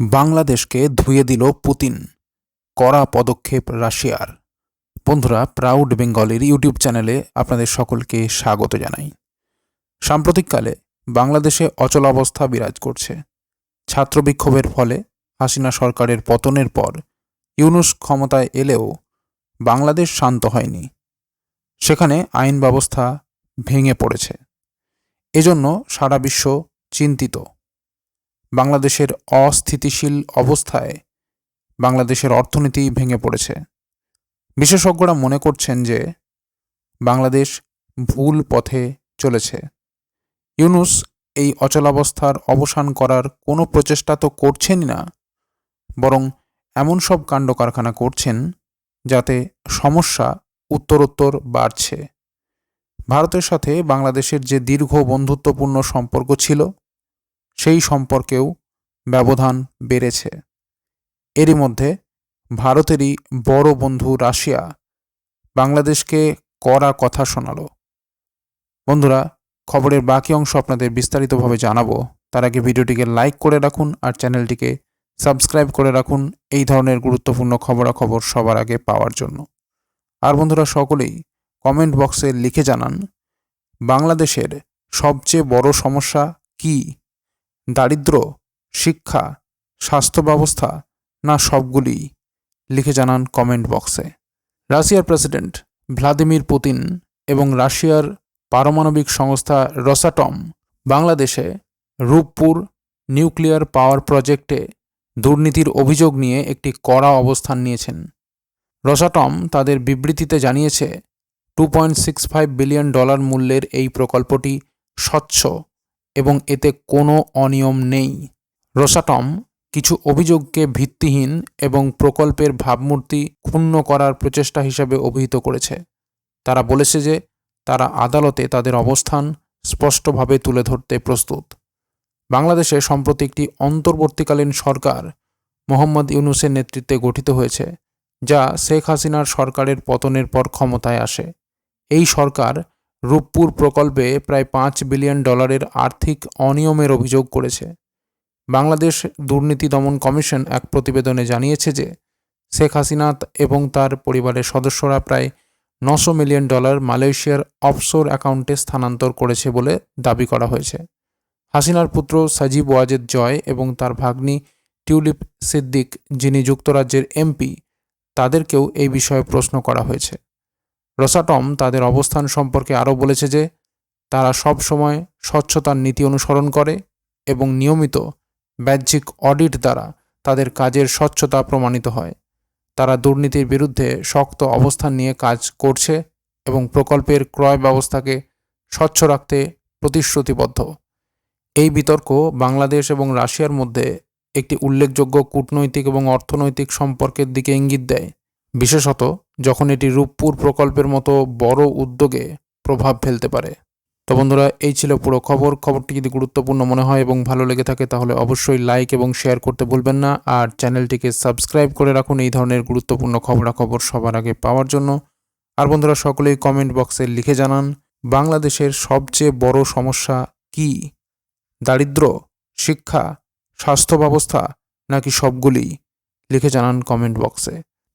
বাংলাদেশকে ধুয়ে দিল পুতিন। কড়া পদক্ষেপ রাশিয়ার। বন্ধুরা প্রাউড বেঙ্গলের ইউটিউব চ্যানেলে আপনাদের সকলকে স্বাগত জানাই। সাম্প্রতিককালে বাংলাদেশে অচলাবস্থা বিরাজ করছে। ছাত্র বিক্ষোভের ফলে হাসিনা সরকারের পতনের পর ইউনুস ক্ষমতায় এলেও বাংলাদেশ শান্ত হয়নি। সেখানে আইন ব্যবস্থা ভেঙে পড়েছে। এজন্য সারা বিশ্ব চিন্তিত। বাংলাদেশের অস্থিতিশীল অবস্থায় বাংলাদেশের অর্থনীতি ভেঙে পড়েছে। বিশেষজ্ঞরা মনে করছেন যে বাংলাদেশ ভুল পথে চলেছে। ইউনুস এই অচলাবস্থার অবসান করার কোনো প্রচেষ্টা তো করছেনই না, বরং এমন সব কাণ্ড কারখানা করছেন যাতে সমস্যা উত্তরোত্তর বাড়ছে। ভারতের সাথে বাংলাদেশের যে দীর্ঘ বন্ধুত্বপূর্ণ সম্পর্ক ছিল সেই সম্পর্কেও ব্যবধান বেড়েছে। এরই মধ্যে ভারতেরই বড় বন্ধু রাশিয়া বাংলাদেশকে কড়া কথা শোনালো। বন্ধুরা, খবরের বাকি অংশ আপনাদের বিস্তারিতভাবে জানাব। তার আগে ভিডিওটিকে লাইক করে রাখুন আর চ্যানেলটিকে সাবস্ক্রাইব করে রাখুন এই ধরনের গুরুত্বপূর্ণ খবরাখবর সবার আগে পাওয়ার জন্য। আর বন্ধুরা, সকলেই কমেন্ট বক্সে লিখে জানান, বাংলাদেশের সবচেয়ে বড় সমস্যা কী? দারিদ্র, শিক্ষা স্বাস্থ্য ব্যবস্থা না সবগুলি লিখে জানান কমেন্ট বক্সে। রাশিয়ার প্রেসিডেন্ট ভ্লাদিমির পুতিন এবং রাশিয়ার পারমাণবিক সংস্থা রসাটম বাংলাদেশে রূপপুর নিউক্লিয়ার পাওয়ার প্রজেক্টে দুর্নীতির অভিযোগ নিয়ে একটি কড়া অবস্থান নিয়েছেন। রসাটম তাদের বিবৃতিতে জানিয়েছে, two point six five billion dollar মূল্যের এই প্রকল্পটি স্বচ্ছ এবং এতে কোনো অনিয়ম নেই। রোসাটম কিছু অভিযোগকে ভিত্তিহীন এবং প্রকল্পের ভাবমূর্তি ক্ষুণ্ণ করার প্রচেষ্টা হিসাবে অভিহিত করেছে। তারা বলেছে যে তারা আদালতে তাদের অবস্থান স্পষ্টভাবে তুলে ধরতে প্রস্তুত। বাংলাদেশে সম্প্রতি একটি অন্তর্বর্তীকালীন সরকার মোহাম্মদ ইউনুসের নেতৃত্বে গঠিত হয়েছে, যা শেখ হাসিনার সরকারের পতনের পর ক্ষমতায় আসে। এই সরকার রূপপুর প্রকল্পে প্রায় পাঁচ বিলিয়ন ডলারের আর্থিক অনিয়মের অভিযোগ করেছে। বাংলাদেশ দুর্নীতি দমন কমিশন এক প্রতিবেদনে জানিয়েছে যে, শেখ হাসিনা এবং তার পরিবারের সদস্যরা প্রায় নশো মিলিয়ন ডলার মালয়েশিয়ার অফশোর অ্যাকাউন্টে স্থানান্তর করেছে বলে দাবি করা হয়েছে। হাসিনার পুত্র সাজিব ওয়াজেদ জয় এবং তার ভাগ্নি টিউলিপ সিদ্দিক, যিনি যুক্তরাজ্যের এমপি, তাদেরকেও এই বিষয়ে প্রশ্ন করা হয়েছে। রসাটম তাদের অবস্থান সম্পর্কে আরও বলেছে যে, তারা সব সময় স্বচ্ছতার নীতি অনুসরণ করে এবং নিয়মিত বাহ্যিক অডিট দ্বারা তাদের কাজের স্বচ্ছতা প্রমাণিত হয়। তারা দুর্নীতির বিরুদ্ধে শক্ত অবস্থান নিয়ে কাজ করছে এবং প্রকল্পের ক্রয় ব্যবস্থাকে স্বচ্ছ রাখতে প্রতিশ্রুতিবদ্ধ। এই বিতর্ক বাংলাদেশ এবং রাশিয়ার মধ্যে একটি উল্লেখযোগ্য কূটনৈতিক এবং অর্থনৈতিক সম্পর্কের দিকে ইঙ্গিত দেয়। বিশেষত যখন এটি রূপপুর প্রকল্পের মতো বড় উদ্যোগে প্রভাব ফেলতে পারে। তো বন্ধুরা, এই ছিল পুরো খবর। খবরটি যদি গুরুত্বপূর্ণ মনে হয় এবং ভালো লেগে থাকে, তাহলে অবশ্যই লাইক এবং শেয়ার করতে ভুলবেন না। আর চ্যানেলটিকে সাবস্ক্রাইব করে রাখুন এই ধরনের গুরুত্বপূর্ণ খবরাখবর সবার আগে পাওয়ার জন্য। আর বন্ধুরা, সকলেই কমেন্ট বক্সে লিখে জানান, বাংলাদেশের সবচেয়ে বড় সমস্যা কি? দারিদ্র, শিক্ষা, স্বাস্থ্য ব্যবস্থা নাকি সবগুলি? লিখে জানান কমেন্ট বক্সে